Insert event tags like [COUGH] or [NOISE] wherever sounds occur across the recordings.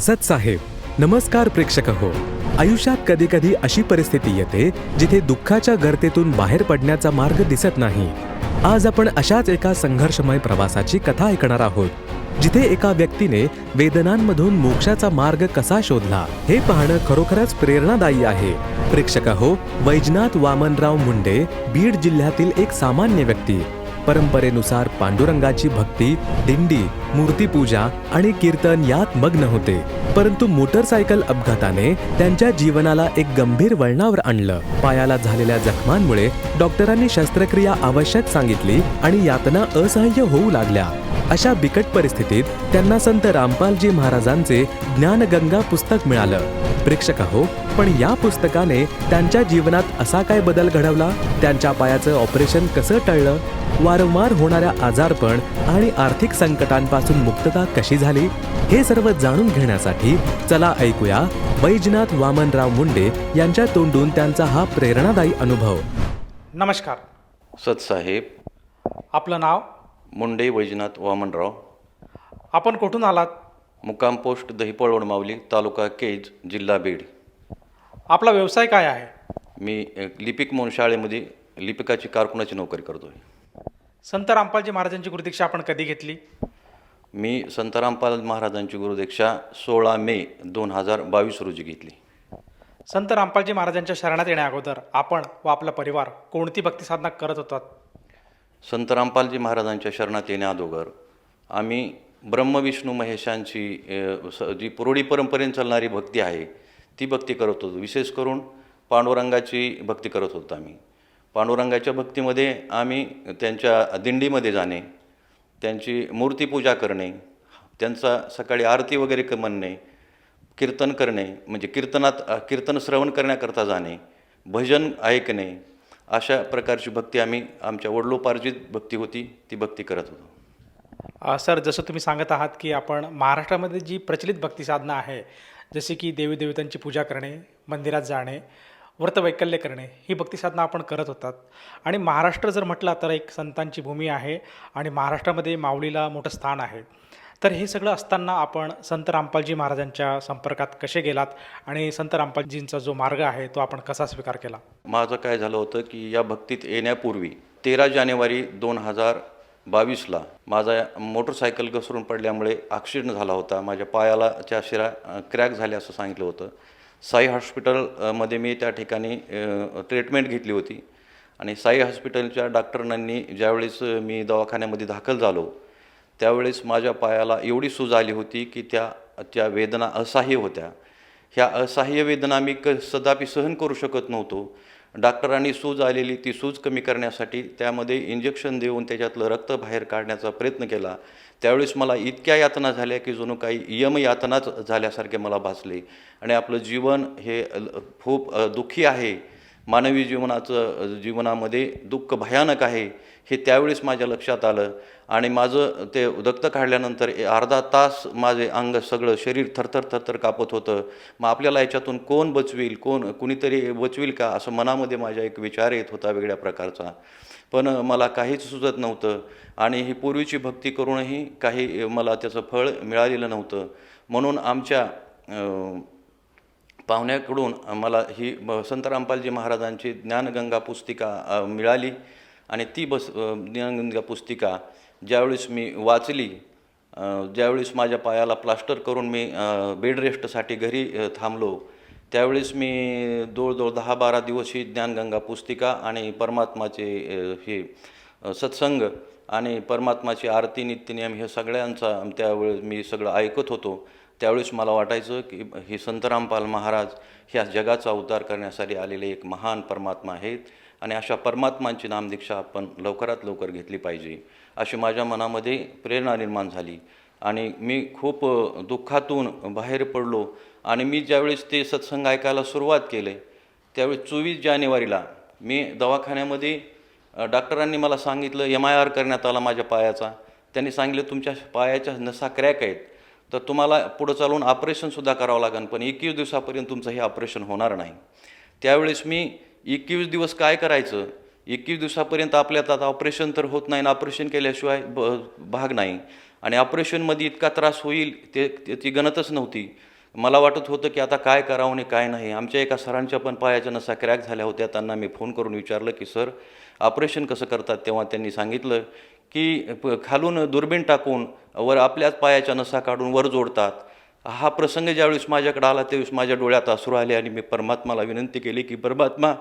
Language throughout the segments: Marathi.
सत साहेब नमस्कार प्रेक्षक हो. आयुष्यात कधी कधी अशी परिस्थिती येते जिथे दुःखाच्या गर्तेतून बाहेर पडण्याचा मार्ग दिसत नाही. आज आपण अशाच एका संघर्षमय प्रवासाची कथा ऐकणार आहोत जिथे एका व्यक्तीने वेदनांमधून मोक्षाचा मार्ग कसा शोधला हे पाहणं खरोखरच प्रेरणादायी आहे. प्रेक्षक हो वैजनाथ वामनराव मुंडे बीड जिल्ह्यातील एक सामान्य व्यक्ती. परंपरेनुसार पांडुरंगाची भक्ती दिंडी मूर्तीपूजा आणि कीर्तन यात मग्न होते. परंतु मोटरसायकल अपघाताने त्यांच्या जीवनाला एक गंभीर वळणावर आणलं. पायाला झालेल्या जखमांमुळे डॉक्टरांनी शस्त्रक्रिया आवश्यक सांगितली आणि यातना असह्य होऊ लागल्या. अशा बिकट परिस्थितीत त्यांना संत रामपालजी महाराजांचे ज्ञानगंगा पुस्तक मिळालं. प्रेक्षक हो पण या पुस्तकाने त्यांच्या जीवनात असा काय बदल घडवला? त्यांच्या पायाचं ऑपरेशन कसं टळलं? वारंवार होणाऱ्या आजारपण आणि आर्थिक संकटांपासून मुक्तता कशी झाली? हे सर्व जाणून घेण्यासाठी चला ऐकूया वैजनाथ वामनराव मुंडे यांच्या तोंडून त्यांचा हा प्रेरणादायी अनुभव. नमस्कार. सतसाहेब आपलं नाव? मुंडे वैजनाथ वामनराव. आपण कुठून आलात? मुक्काम पोस्ट दहिपळवड माऊली तालुका केज जिल्हा बीड. आपला व्यवसाय काय आहे? मी लिपिक म्हणून शाळेमध्ये लिपिकाची कारकुनाची नोकरी करतोय. संत रामपालजी महाराजांची गुरुदीक्षा आपण कधी घेतली? मी संत रामपाल महाराजांची गुरुदीक्षा सोळा मे दोन हजार बावीस रोजी घेतली. संत रामपालजी महाराजांच्या शरणात येण्या अगोदर आपण व आपला परिवार कोणती भक्ती साधना करत होतात? संत रामपालजी महाराजांच्या शरणात येण्याअगोदर आम्ही ब्रह्मविष्णू महेशांची स- जी पुरोडी परंपरेने चालणारी भक्ती आहे ती भक्ती करत होतो. विशेष करून पांडुरंगाची भक्ती करत होतो आम्ही. पांडुरंगाच्या भक्तीमध्ये आम्ही त्यांच्या दिंडीमध्ये जाणे त्यांची मूर्तीपूजा करणे त्यांचा सकाळी आरती वगैरे क म्हणणे कीर्तन करणे म्हणजे कीर्तनात कीर्तन श्रवण करण्याकरता जाणे भजन ऐकणे अशा प्रकारची भक्ती आम्ही आमच्या वडलोपार्जित भक्ती होती ती भक्ती करत होतो. सर जसं तुम्ही सांगत आहात की आपण महाराष्ट्रामध्ये जी प्रचलित भक्ती साधना आहे जसे की देवी देवतांची पूजा करणे मंदिरात जाणे व्रतवैकल्य करणे ही भक्ती साधना आपण करत होतात. आणि महाराष्ट्र जर म्हटला तर एक संतांची भूमी आहे आणि महाराष्ट्रामध्ये माऊलीला मोठं स्थान आहे. तर हे सगळं असताना आपण संत रामपालजी महाराजांच्या संपर्कात कसे गेलात? आणि संत रामपालजींचा जो मार्ग आहे तो आपण कसा स्वीकार केला? माझं काय झालं होतं की या भक्तीत येण्यापूर्वी तेरा जानेवारी दोन हजार बावीसला माझा मोटरसायकल घसरून पडल्यामुळे ॲक्सिडेंट झाला होता. माझ्या पायाला त्या शिरा क्रॅक झाले असं सांगितलं होतं. साई हॉस्पिटलमध्ये मी त्या ठिकाणी ट्रीटमेंट घेतली होती. आणि साई हॉस्पिटलच्या डॉक्टरांनी ज्यावेळेस मी दवाखान्यामध्ये दाखल झालो त्यावेळेस माझ्या पायाला एवढी सूज आली होती की त्या त्या वेदना असह्य होत्या. ह्या असह्य वेदना मी क सदापि सहन करू शकत नव्हतो. डॉक्टरांनी सूज आलेली ती सूज कमी करण्यासाठी त्यामध्ये इंजेक्शन देऊन त्याच्यातलं रक्त बाहेर काढण्याचा प्रयत्न केला. त्यावेळेस मला इतक्या यातना झाल्या की जणू काही यम यातनाच झाल्यासारखे मला भासले. आणि आपलं जीवन हे खूप दुःखी आहे. मानवी जीवनाचं जीवनामध्ये दुःख भयानक आहे हे त्यावेळेस माझ्या लक्षात आलं. आणि माझं ते रक्त काढल्यानंतर ए- अर्धा तास माझे अंग सगळं शरीर थरथर थरथर कापत होतं. मग आपल्याला याच्यातून कोण बचवील? कोण कुणीतरी बचवील का? असं मनामध्ये माझ्या एक विचार येत होता वेगळ्या प्रकारचा. पण मला काहीच सुचत नव्हतं. आणि ही पूर्वीची भक्ती करूनही काही मला त्याचं फळ मिळालेलं नव्हतं. म्हणून आमच्या पाहुण्याकडून मला ही ब- संत रामपालजी महाराजांची ज्ञानगंगा पुस्तिका मिळाली. आणि ती बस ज्ञानगंगा पुस्तिका ज्यावेळेस मी वाचली ज्यावेळेस माझ्या पायाला प्लास्टर करून मी बेड रेस्टसाठी घरी थांबलो त्यावेळेस मी जवळजवळ दहा बारा दिवस ही ज्ञानगंगा पुस्तिका आणि परमात्माचे हे सत्संग आणि परमात्माची आरती नित्यनियम हे सगळ्यांचा त्यावेळेस मी सगळं ऐकत होतो. त्यावेळेस मला वाटायचं की हे संतरामपाल महाराज ह्या जगाचा उद्धार करण्यासाठी आलेले एक महान परमात्मा आहेत. आणि अशा परमात्मांची नामदीक्षा आपण लवकरात लवकर घेतली पाहिजे अशी माझ्या मनामध्ये प्रेरणा निर्माण झाली. आणि मी खूप दुःखातून बाहेर पडलो आणि मी ज्यावेळेस ते सत्संग ऐकायला सुरुवात केले त्यावेळी चोवीस जानेवारीला मी दवाखान्यामध्ये डॉक्टरांनी मला सांगितलं एम आय आर करण्यात आला माझ्या पायाचा. त्यांनी सांगितलं तुमच्या पायाच्या नसा क्रॅक आहेत. तर तुम्हाला पुढं चालून ऑपरेशनसुद्धा करावं लागेल पण एकवीस दिवसापर्यंत तुमचं हे ऑपरेशन होणार नाही. त्यावेळेस मी एकवीस दिवस काय करायचं? एकवीस दिवसापर्यंत आपल्यात आता ऑपरेशन तर होत नाही ऑपरेशन केल्याशिवाय ब भाग नाही. आणि ऑपरेशनमध्ये इतका त्रास होईल ते त्याची गणतच नव्हती. मला वाटत होतं की आता काय करावं आणि काय नाही. आमच्या एका सरांच्या पण पायाच्या नसा क्रॅक झाल्या होत्या. त्यांना मी फोन करून विचारलं की सर ऑपरेशन कसं करतात? तेव्हा त्यांनी सांगितलं की प- खालून दुर्बीण टाकून वर आपल्याच पायाच्या नसा काढून वर जोडतात. हा प्रसंग ज्यावेळेस माझ्याकडे आला त्यावेळेस माझ्या डोळ्यात अश्रू आले आणि मी परमात्माला विनंती केली की परमात्मा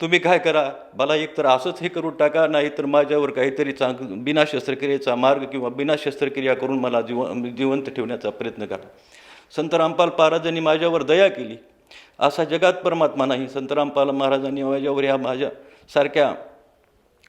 तुम्ही काय करा? मला एकतर असंच हे करून टाका नाही तर माझ्यावर काहीतरी चांग बिना शस्त्रक्रियेचा मार्ग किंवा बिना शस्त्रक्रिया करून मला जीव जिवंत ठेवण्याचा प्रयत्न करा. संत रामपाल महाराजांनी माझ्यावर दया केली. असा जगात परमात्मा नाही. संत रामपाल महाराजांनी माझ्यावर या माझ्या सारख्या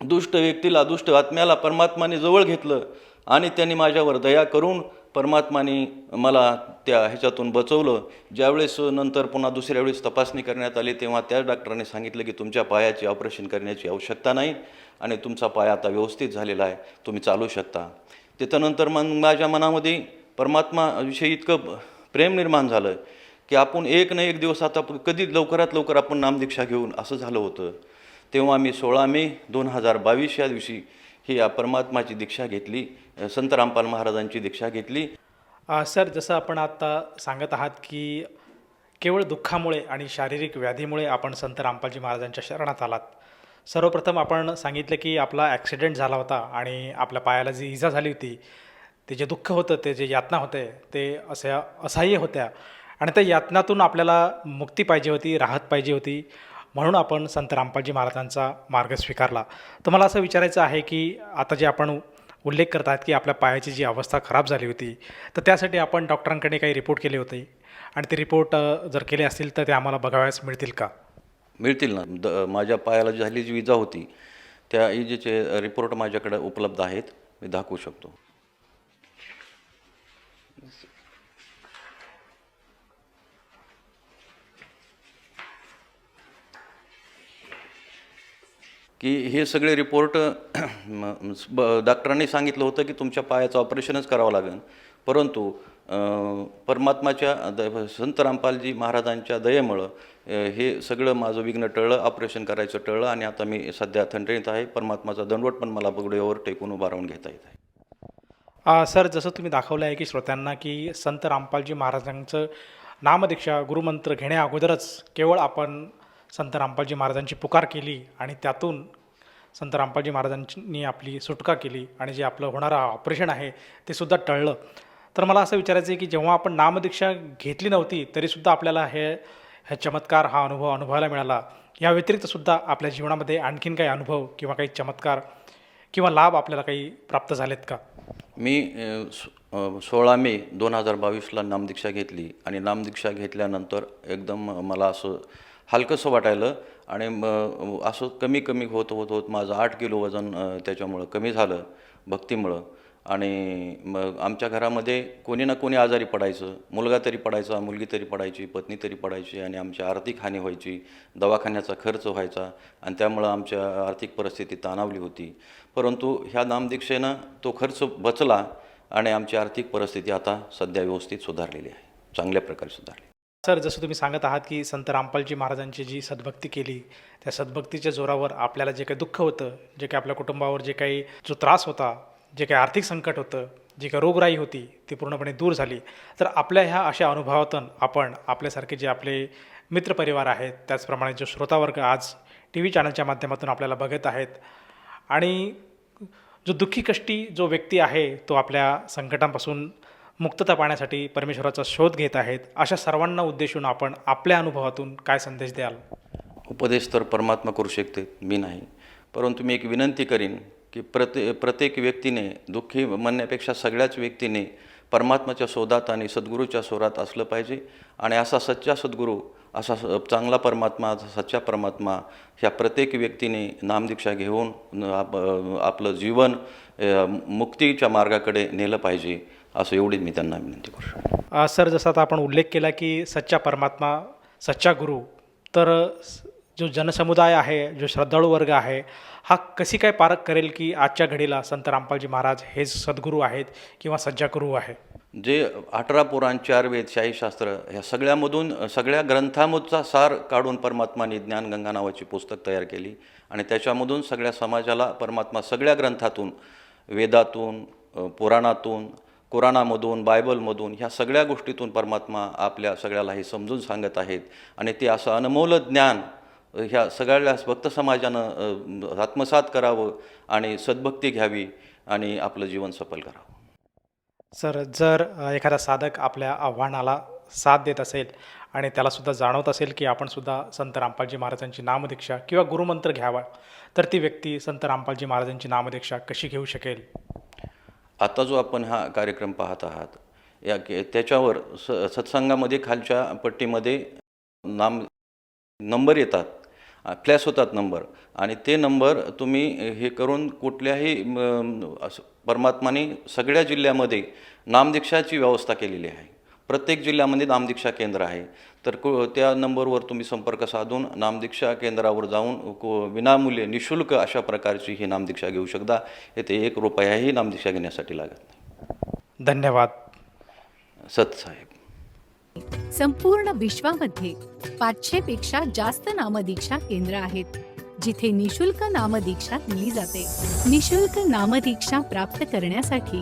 दुष्ट व्यक्तीला दुष्ट आत्म्याला परमात्माने जवळ घेतलं आणि त्यांनी माझ्यावर दया करून परमात्माने मला त्या ह्याच्यातून बचवलं. ज्यावेळेस नंतर पुन्हा दुसऱ्या वेळेस तपासणी करण्यात आली तेव्हा त्या डॉक्टरांनी सांगितलं की तुमच्या पायाची ऑपरेशन करण्याची आवश्यकता नाही आणि तुमचा पाय आता व्यवस्थित झालेला आहे तुम्ही चालू शकता. त्याच्यानंतर मग माझ्या मनामध्ये परमात्माविषयी इतकं प्रेम निर्माण झालं की आपण एक ना एक दिवस आता कधी लवकरात लवकर आपण नामदीक्षा घेऊन असं झालं होतं. तेव्हा मी सोळा मे दोन हजार बावीस या दिवशी ही या परमात्माची दीक्षा घेतली संत रामपाल महाराजांची दीक्षा घेतली. सर जसं आपण आता सांगत आहात की केवळ दुःखामुळे आणि शारीरिक व्याधीमुळे आपण संत रामपालजी महाराजांच्या शरणात आलात. सर्वप्रथम आपण सांगितलं की आपला ॲक्सिडेंट झाला होता आणि आपल्या पायाला जी इजा झाली होती ते जे दुःख होतं ते जे यातना होते ते असे असह्य होत्या. आणि त्या यातनातून आपल्याला मुक्ती पाहिजे होती राहत पाहिजे होती. म्हणून आपण संत रामपालजी महाराजांचा मार्ग स्वीकारला. तर मला असं विचारायचं आहे की आता जे आपण उल्लेख करत आहेत की आपल्या पायाची जी अवस्था खराब झाली होती तर त्यासाठी आपण डॉक्टरांकडे काही रिपोर्ट केले होते. आणि ते रिपोर्ट जर केले असतील तर ते आम्हाला बघावयास मिळतील का? मिळतील ना. द माझ्या पायाला झाली जी इजा होती त्या इजेचे रिपोर्ट माझ्याकडे उपलब्ध आहेत मी दाखवू शकतो. की हे सगळे रिपोर्ट [CLEARS THROAT] ब- डॉक्टरांनी सांगितलं होतं की तुमच्या पायाचं ऑपरेशनच करावं लागेल. परंतु परमात्माच्या द संत रामपालजी महाराजांच्या दयेमुळं हे सगळं माझं विघ्न टळलं ऑपरेशन करायचं टळलं आणि आता मी सध्या थंडणीत आहे. परमात्माचा दंडवट पण मला बगड्यावर टेकून उभा राहून घेता येत आहे. सर जसं तुम्ही दाखवलं आहे की श्रोत्यांना की संत रामपालजी महाराजांचं नामदीक्षा गुरुमंत्र घेण्या अगोदरच केवळ आपण संत रामपालजी महाराजांची पुकार केली आणि त्यातून संत रामपालजी महाराजांनी आपली सुटका केली आणि जे आपलं होणारं ऑपरेशन आहे ते सुद्धा टळलं. तर मला असं विचारायचं आहे की जेव्हा आपण नामदीक्षा घेतली नव्हती तरीसुद्धा आपल्याला हे हे चमत्कार हा अनुभव अनुभवायला मिळाला. या व्यतिरिक्तसुद्धा आपल्या जीवनामध्ये आणखीन काही अनुभव किंवा काही चमत्कार किंवा लाभ आपल्याला काही प्राप्त झालेत का? मी सोळा मे दोन हजार बावीसला नामदीक्षा घेतली आणि नामदीक्षा घेतल्यानंतर एकदम मला असं हलकंसं वाटायलं आणि मग असं कमी कमी होत होत होत माझं आठ किलो वजन त्याच्यामुळं कमी झालं भक्तीमुळं. आणि मग आमच्या घरामध्ये कोणी ना कोणी आजारी पडायचं मुलगा तरी पडायचा मुलगी तरी पडायची पत्नी तरी पडायची आणि आमची आर्थिक हानी व्हायची दवाखान्याचा खर्च व्हायचा आणि त्यामुळं आमच्या आर्थिक परिस्थिती ताणावली होती. परंतु ह्या नामदीक्षेनं तो खर्च बचला आणि आमची आर्थिक परिस्थिती आता सध्या व्यवस्थित सुधारलेली आहे चांगल्या प्रकारे सुधारली. सर जसं तुम्ही सांगत आहात की संत रामपालजी महाराजांची जी सद्भक्ती केली त्या सद्भक्तीच्या जोरावर आपल्याला जे काही दुःख होतं जे काही आपल्या कुटुंबावर जे काही जो त्रास होता जे काही आर्थिक संकट होतं जी काही रोगराई होती ती पूर्णपणे दूर झाली. तर आपल्या ह्या अशा अनुभवातून आपण आपल्यासारखे जे आपले मित्रपरिवार आहेत त्याचप्रमाणे जो श्रोतावर्ग आज टी व्ही चॅनलच्या माध्यमातून आपल्याला बघत आहेत आणि जो दुःखी कष्टी जो व्यक्ती आहे तो आपल्या संकटांपासून मुक्तता पाहण्यासाठी परमेश्वराचा शोध घेत आहेत. अशा सर्वांना उद्देशून आपण आपल्या अनुभवातून काय संदेश द्याल? उपदेश तर परमात्मा करू शकते मी नाही. परंतु मी एक विनंती करीन की प्रत्ये प्रत्येक व्यक्तीने दुःखी म्हणण्यापेक्षा सगळ्याच व्यक्तीने परमात्माच्या शोधात आणि सद्गुरूच्या स्वरात असलं पाहिजे आणि असा सच्चा सद्गुरू असा चांगला परमात्मा सच्चा परमात्मा ह्या प्रत्येक व्यक्तीने नामदीक्षा घेऊन आप आपलं जीवन मुक्तीच्या मार्गाकडे नेलं पाहिजे. असं एवढीच मी त्यांना विनंती करू शकतो. सर जसा आता आपण उल्लेख केला की सच्चा परमात्मा सच्चा गुरु तर जो जनसमुदाय आहे जो श्रद्धाळू वर्ग आहे हा कशी काय पारख करेल की आजच्या घडीला संत रामपालजी महाराज हेच सद्गुरू आहेत किंवा सज्जा गुरु आहे? जे अठरा पुराण चार वेद शाहीशास्त्र ह्या सगळ्यामधून सगळ्या ग्रंथामधचा सार काढून परमात्माने ज्ञानगंगा नावाची पुस्तक तयार केली आणि त्याच्यामधून सगळ्या समाजाला परमात्मा सगळ्या ग्रंथातून वेदातून पुराणातून कुराणामधून बायबलमधून ह्या सगळ्या गोष्टीतून परमात्मा आपल्या सगळ्याला हे समजून सांगत आहेत. आणि ते असं अनमोल ज्ञान ह्या सगळ्या भक्त समाजानं आत्मसात करावं आणि सद्भक्ती घ्यावी आणि आपलं जीवन सफल करावं. सर जर एखादा साधक आपल्या आव्हानाला साथ देत असेल आणि त्यालासुद्धा जाणवत असेल की आपण सुद्धा संत रामपालजी महाराजांची नामदीक्षा किंवा गुरुमंत्र घ्यावा तर ती व्यक्ती संत रामपालजी महाराजांची नामदीक्षा कशी घेऊ शकेल? आता जो आपण हा कार्यक्रम पाहत आहात या के- त्याच्यावर स सत्संगामध्ये खालच्या पट्टीमध्ये नाम नंबर येतात. फ्लॅश होतात नंबर. आणि ते नंबर तुम्ही हे करून कुठल्याही म, असं परमात्माने सगळ्या जिल्ह्यामध्ये नामदीक्षाची व्यवस्था केलेली आहे. प्रत्येक जिल्ह्यामध्ये नामदीक्षा केंद्र आहे. तर कु त्या नंबरवर तुम्ही संपर्क साधून नामदीक्षा केंद्रावर जाऊन को विनामूल्य निशुल्क अशा प्रकारची ही नामदीक्षा घेऊ शकता. येथे एक रुपयाही नामदीक्षा घेण्यासाठी लागत नाही. धन्यवाद. सतसाहेब संपूर्ण विश्वामध्ये पाचशे पेक्षा जास्त नामदीक्षा केंद्र आहेत जिथे निशुल्क नामदीक्षा दिली जाते. निशुल्क नामदीक्षा प्राप्त करण्यासाठी